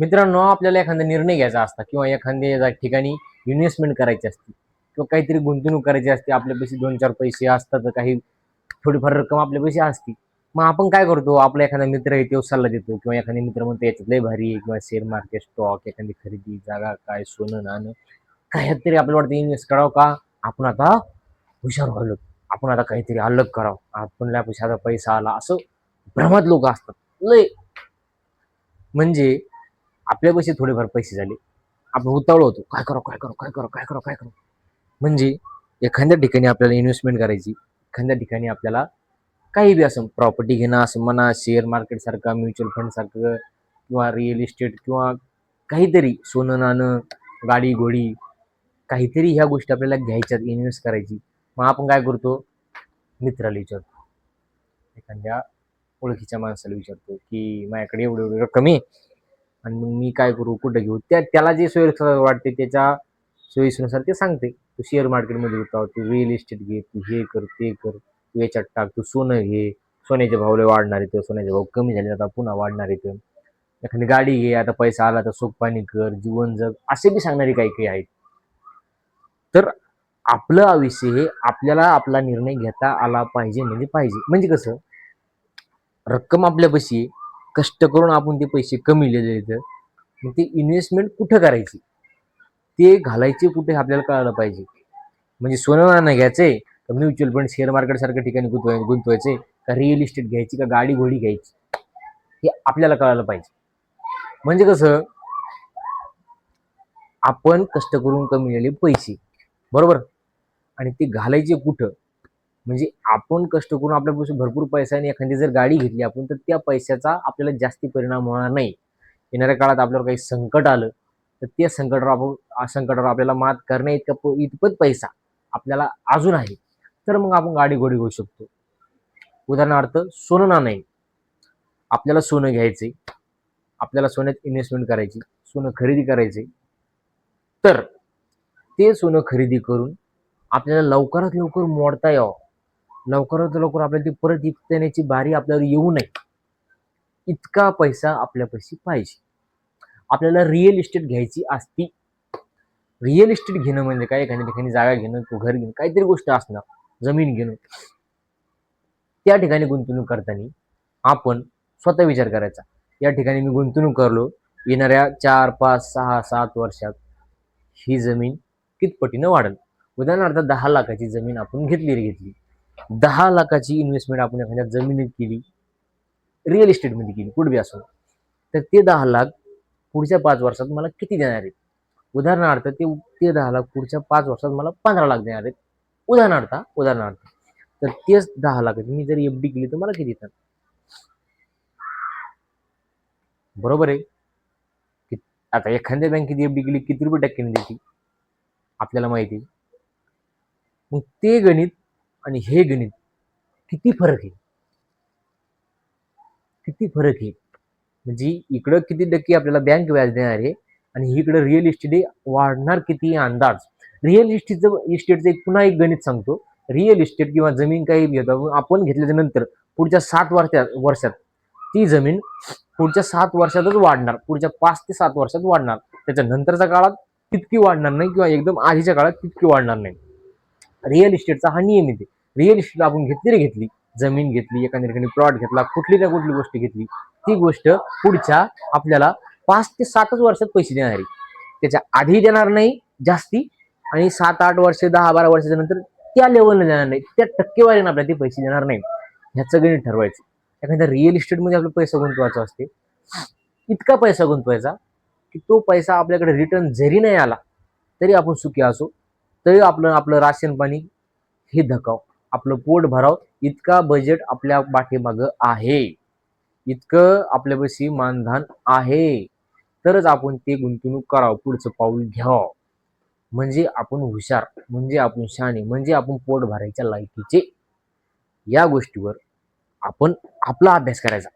मित्रांनो आपल्याला एखादा निर्णय घ्यायचा असता किंवा एखाद्या ठिकाणी इन्व्हेस्टमेंट करायची असते किंवा काहीतरी गुंतवणूक करायची असते आपल्यापाशी दोन चार पैसे असतात काही थोडीफार रक्कम आपल्यापाशी असते मग आपण काय करतो? आपला एखादा मित्र आहे तो सल्ला देतो किंवा एखादा मित्र म्हणतो याच्यात लय भारी आहे किंवा शेअर मार्केट स्टॉक एखादी खरेदी जागा काय सोनं नाणं काय तरी आपल्याला वाटतं इन्व्हेस्ट करावं का? आपण आता हुशार व्हायलो आपण आता काहीतरी अलग करावं आपल्या पैशाचा पैसा आला असं भ्रमात लोक असतात. लय. म्हणजे आपल्या पैसे थोडेफार पैसे झाले. आपण उतावळ होतो. काय करो काय करो काय करो काय करो काय करो? म्हणजे एखाद्या ठिकाणी आपल्याला इन्व्हेस्टमेंट करायची एखाद्या ठिकाणी आपल्याला काही बी असं प्रॉपर्टी घेणं असं म्हणा शेअर मार्केट सारखं म्युच्युअल फंड सारखं किंवा रिअल इस्टेट किंवा काहीतरी सोनं नाणं गाडी घोडी काहीतरी ह्या गोष्टी आपल्याला घ्यायच्यात इन्व्हेस्ट करायची. मग आपण काय करतो? मित्राला विचारतो. एखाद्या ओळखीच्या माणसाला विचारतो की माझ्याकडे एवढी एवढी रक्कम आहे आणि मग मी काय करू कुठं घेऊ? त्या त्याला जे सोयीस्कर वाटते त्याच्या सोयीनुसार ते सांगते. तू शेअर मार्केटमध्ये उताव तू रिअल इस्टेट घे तू हे कर ते कर तू याच्यात टाक तू सोनं घे. सोन्याचे भावले वाढणार येतं सोन्याचे भाव कमी झाले आता पुन्हा वाढणार येतं एखादी गाडी घे आता पैसा आला तर सुख पाणी कर जीवन जग असे बी सांगणारे काही काही आहेत. तर आपलं आयुष्य हे आपल्याला आपला निर्णय घेता आला पाहिजे म्हणजे पाहिजे. म्हणजे कसं? रक्कम आपल्यापाशी आहे, कष्ट करून आपण ते पैसे कमीलेले आहेत. मग ते इन्व्हेस्टमेंट कुठं करायची? ते घालायचे कुठे आपल्याला कळायला पाहिजे. म्हणजे सोनं नाणं घ्यायचंय का म्युच्युअल फंड शेअर मार्केट सारख्या ठिकाणी गुंतवाय गुंतवायचे का रिअल इस्टेट घ्यायची का गाडी घोडी घ्यायची हे आपल्याला कळायला पाहिजे. म्हणजे कसं आपण कष्ट करून कमविलेले पैसे बरोबर? आणि ते घालायचे कुठं? म्हणजे आपण कष्ट करून आपल्यापासून भरपूर पैसा आणि एखादी जर गाडी घेतली आपण तर त्या पैशाचा आपल्याला जास्ती परिणाम होणार नाही. येणाऱ्या काळात आपल्यावर काही संकट आलं तर त्या संकटावर आपण संकटावर आपल्याला मात करण्या इतका इतपत पैसा आपल्याला अजून आहे. तर मग आपण गाडी घोडी घेऊ शकतो. उदाहरणार्थ सोनं नाणं आपल्याला सोनं घ्यायचे. आपल्याला सोन्यात इन्व्हेस्टमेंट करायची. सोनं खरेदी करायचे. तर ते सोनं खरेदी करून आपल्याला लवकरात लवकर मोडता यावं. लवकरात लवकर आपल्याला ती परत विकता बारी आपल्यावर येऊ नये. इतका पैसा आपल्यापाशी पाहिजे. आपल्याला रिअल इस्टेट घ्यायची असती. रिअल इस्टेट घेणं म्हणजे काय? एखाद्या ठिकाणी जागा घेणं किंवा घर घेणं काहीतरी गोष्ट असणार. जमीन घेणं. त्या ठिकाणी गुंतवणूक करताना आपण स्वतः विचार करायचा. या ठिकाणी मी गुंतवणूक करलो. येणाऱ्या चार पाच सहा सात वर्षात ही जमीन कितपटीनं वाढेल? उदाहरणार्थ दहा लाखाची जमीन आपण घेतली रे घेतली. दहा लाखाची इन्व्हेस्टमेंट आपण एखाद्या जमिनीत केली रिअल इस्टेटमध्ये केली कुठबी असो तर ते दहा लाख पुढच्या पाच वर्षात मला किती देणार आहेत? उदाहरणार्थ ते ते दहा लाख पुढच्या पाच वर्षात मला पंधरा लाख देणार आहेत. उदाहरणार्थ उदाहरणार्थ. तर तेच दहा लाखाची मी जर एफ डी केली तर मला किती येतात बरोबर आहे? कि- आता एखाद्या बँकेत एफ डी केली किती रुपये टक्क्याने देते आपल्याला माहिती आहे. मग ते गणित आणि हे गणित किती फरक आहे? किती फरक आहे? म्हणजे इकडं किती टक्के आपल्याला बँक व्याज देणार आहे आणि इकडं रिअल इस्टेट वाढणार किती अंदाज? रिअल इस्टेटचं इस्टेटचं एक पुन्हा एक गणित सांगतो. रिअल इस्टेट किंवा जमीन काही घेतो आपण घेतल्याच्या नंतर पुढच्या सात वर्षात वर्षात ती जमीन पुढच्या सात वर्षातच वाढणार. पुढच्या पाच ते सात वर्षात वाढणार. त्याच्या नंतरच्या काळात तितकी वाढणार नाही किंवा एकदम आधीच्या काळात तितकी वाढणार नाही. रिअल इस्टेटचा हा नियम येते. रिअल इस्टेट आपण घेतली रे घेतली. जमीन घेतली एखाद्या ठिकाणी प्लॉट घेतला कुठली ना कुठली गोष्ट घेतली. ती गोष्ट पुढच्या आपल्याला पाच ते सातच वर्षात पैसे देणार आहे. त्याच्या आधी देणार नाही जास्ती. आणि सात आठ वर्ष दहा बारा वर्षाच्या नंतर त्या लेवलला देणार नाही. त्या टक्केवारीने आपल्याला ते पैसे देणार नाही. ह्याचं गणित ठरवायचं. एखाद्या रिअल इस्टेटमध्ये आपला पैसा गुंतवायचा असते. इतका पैसा गुंतवायचा की तो पैसा आपल्याकडे रिटर्न जरी नाही आला तरी आपण सुखी असो. तरी आपलं आपलं राशन पाणी हे धकाव. आपलं पोट भराव. इतका बजेट आपल्या पाठीमागं आहे. इतकं आपल्यापाशी मानधन आहे. तरच आपण ते गुंतवणूक करावं. पुढचं पाऊल घ्यावं. म्हणजे आपण हुशार म्हणजे आपण शहाणे म्हणजे आपण पोट भरायच्या लायकीचे. या गोष्टीवर आपण आपला अभ्यास करायचा.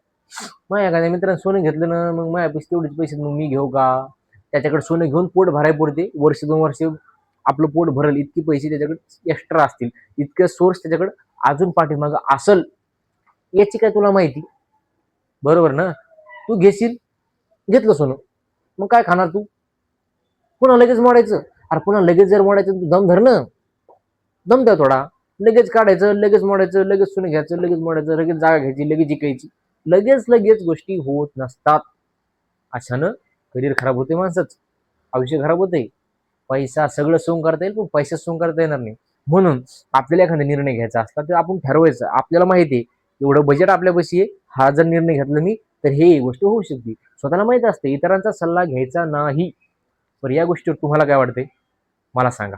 मग एखाद्या मित्रांनी सोनं घेतलं ना मग माझ्या पैसे तेवढेच पैसे मग मी घेऊ का? त्याच्याकडे सोनं घेऊन पोट भराय पडते वर्ष दोन वर्ष आपलं पोट भरल इतके पैसे त्याच्याकडे एक्स्ट्रा असतील इतकं सोर्स त्याच्याकडे अजून पाठीमागं असल याची काय तुला माहिती? बरोबर ना? तू घेशील? घेतलं सोनं. मग काय खाणार तू? पुन्हा लगेच मोडायचं. अरे पुन्हा लगेच जर मोडायचं तू दम धर ना. दम द्या थोडा. लगेच काढायचं लगेच मोडायचं लगेच सोनं घ्यायचं लगेच मोडायचं लगेच जागा घ्यायची लगेच जिकायची. लगेच लगेच गोष्टी होत नसतात. अशानं करिअर खराब होते माणसाच. आयुष्य खराब होते पैसा सगळं सोंग करता येईल पण पैसा सोंग करता येणार नाही. म्हणून आपल्याला एखादा निर्णय घ्यायचा असला तर आपण ठरवायचं. आपल्याला माहिती आहे एवढं बजेट आपल्यापाशी आहे हा जर निर्णय घेतला मी तर हे गोष्ट होऊ शकते. स्वतःला माहीत असते इतरांचा सल्ला घ्यायचा नाही. तर या गोष्टीवर तुम्हाला काय वाटते मला सांगा.